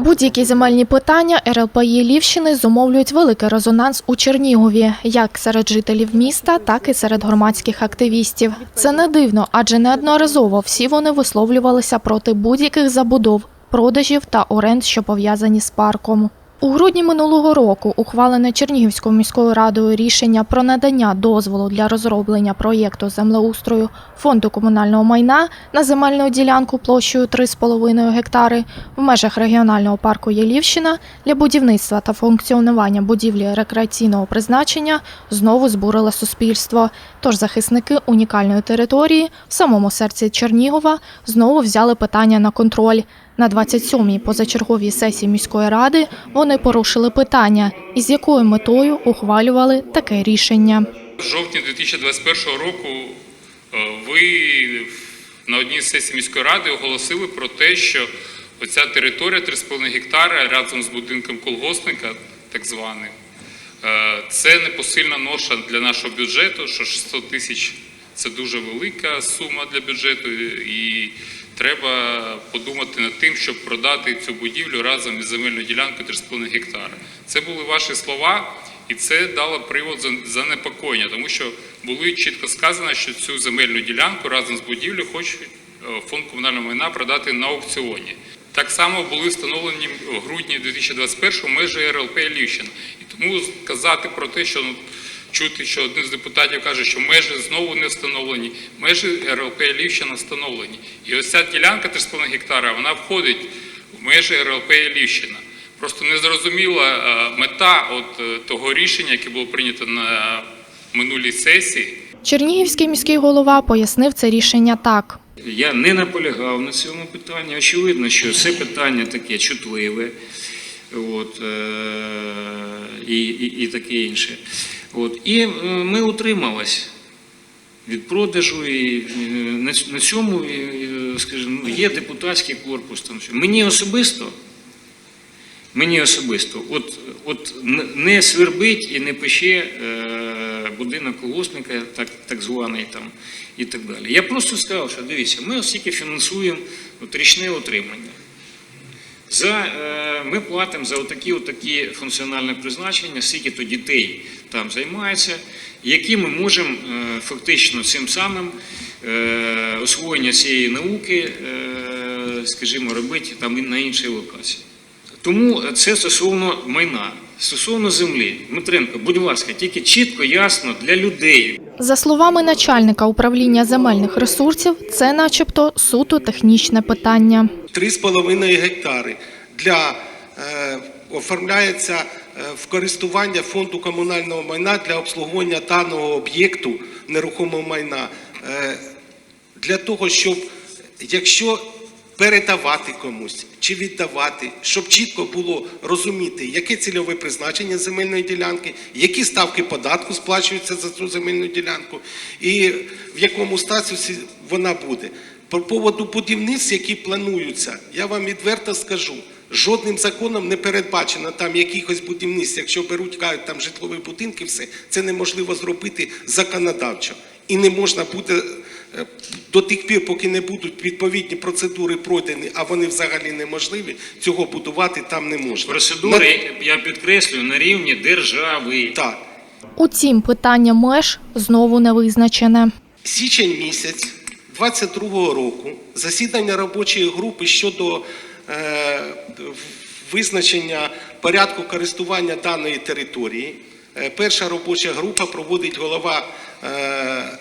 Будь-які земельні питання РЛПІ Лівщини зумовлюють великий резонанс у Чернігові, як серед жителів міста, так і серед громадських активістів. Це не дивно, адже неодноразово всі вони висловлювалися проти будь-яких забудов, продажів та оренд, що пов'язані з парком. У грудні минулого року ухвалене Чернігівською міською радою рішення про надання дозволу для розроблення проєкту землеустрою фонду комунального майна на земельну ділянку площею 3,5 гектари в межах регіонального парку Єлівщина для будівництва та функціонування будівлі рекреаційного призначення знову збурило суспільство. Тож захисники унікальної території в самому серці Чернігова знову взяли питання на контроль. На 27-й позачерговій сесії міської ради вони порушили питання, із якою метою ухвалювали таке рішення. В жовтні 2021 року е, ви на одній з сесій міської ради оголосили про те, що оця територія 3,5 гектара разом з будинком колгоспника, так званим, е, це непосильна ноша для нашого бюджету, що 600 тисяч це дуже велика сума для бюджету, і треба подумати над тим, щоб продати цю будівлю разом із земельною ділянкою 3,5 гектара. Це були ваші слова. І це дало привод занепокоєння, тому що було чітко сказано, що цю земельну ділянку разом з будівлею хоче е, фонд комунального майна продати на аукціоні. Так само були встановлені в грудні 2021 межі РЛП Лівщина. І тому казати про те, що ну, чути, що один з депутатів каже, що межі знову не встановлені, межі РЛП Лівщина встановлені. І ось ця ділянка 3,5 гектара, вона входить в межі РЛП Лівщина. Просто незрозуміла е, мета от е, того рішення, яке було прийнято на минулій сесії. Чернігівський міський голова пояснив це рішення так. Я не наполягав на цьому питанні. Очевидно, що це питання таке чутливе, от, е, і, і, і таке інше. От, і е, ми утрималися від продажу, і е, на, цьому, скажімо, ну, є депутатський корпус. Там. Мені особисто, мені особисто, от, от не свербить і не пече е, будинок колгоспника, так, так званий там, і так далі. Я просто сказав, що дивіться, ми оскільки фінансуємо от, річне утримання. За, е, ми платимо за отакі, отакі функціональне призначення, скільки то дітей там займається, які ми можемо е, фактично цим самим е, освоєння цієї науки, скажімо, робити там і на іншій локації. Тому це стосовно майна, стосовно землі. Дмитренко, будь ласка, тільки чітко, ясно для людей. За словами начальника управління земельних ресурсів, це начебто суто технічне питання. 3,5 гектари для е, оформляється е, в користування фонду комунального майна для обслуговування даного об'єкту нерухомого майна е, для того, щоб якщо передавати комусь чи віддавати, щоб чітко було розуміти, яке цільове призначення земельної ділянки, які ставки податку сплачуються за цю земельну ділянку, і в якому статусі вона буде. По поводу будівництв, які плануються, я вам відверто скажу. Жодним законом не передбачено там якихось будівництв. Якщо беруть кажуть, там житлові будинки, все це неможливо зробити законодавчо. І не можна буде до тих пір, поки не будуть відповідні процедури пройдені, а вони взагалі неможливі, цього будувати там не можна. Процедури, я підкреслюю, на рівні держави. На- Так. Утім, питання меж знову не визначене. Січень місяць 22-го року засідання робочої групи щодо е, визначення порядку користування даної території. Е, перша робоча група проводить голова е,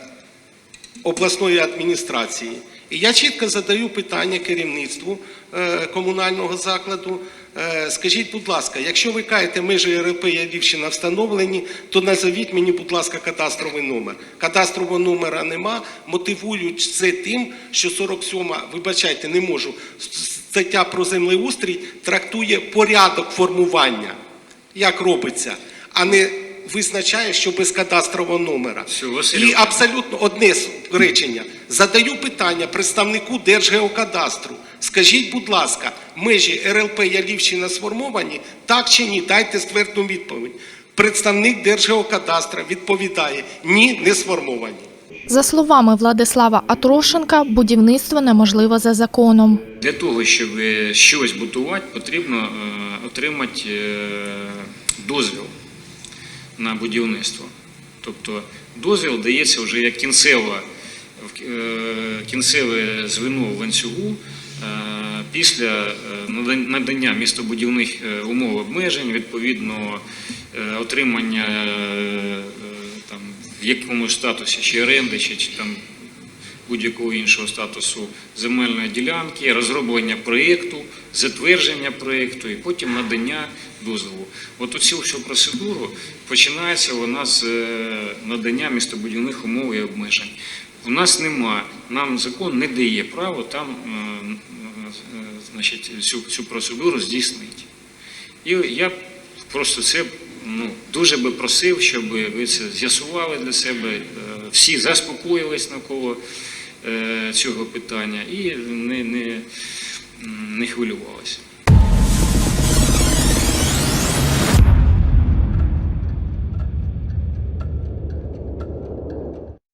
обласної адміністрації. І я чітко задаю питання керівництву е, комунального закладу. Е, Скажіть, будь ласка, якщо ви кажете, межі РП Ялівщина встановлені, то назовіть мені, будь ласка, кадастровий номер. Кадастрового номера нема, мотивують це тим, що 47-ма, вибачайте, не можу, стаття про землеустрій трактує порядок формування, як робиться, а не визначає, що без кадастрового номера. Все, І абсолютно одне речення. Задаю питання представнику Держгеокадастру. Скажіть, будь ласка, межі РЛП Ялівщина сформовані? Так чи ні? Дайте ствердну відповідь. Представник Держгеокадастра відповідає: ні, не сформовані. За словами Владислава Атрошенка, будівництво неможливо за законом. Для того, щоб е, щось будувати, потрібно е, отримати е, дозвіл на будівництво. Тобто дозвіл дається вже як кінцева, е, кінцеве звено в ланцюгу е, після е, надан- надання містобудівних умов обмежень, відповідно отримання там, в якомусь статусі чи оренди, чи там будь-якого іншого статусу земельної ділянки, розроблення проєкту, затвердження проєкту і потім надання дозволу. От оцю всю процедуру починається вона з е, надання містобудівних умов і обмежень. У нас нема, нам закон не дає право там е, е, значить, цю, цю процедуру здійснити. І я просто це ну, дуже би просив, щоб ви це з'ясували для себе, всі заспокоїлись навколо е, цього питання і не, не, не хвилювалися.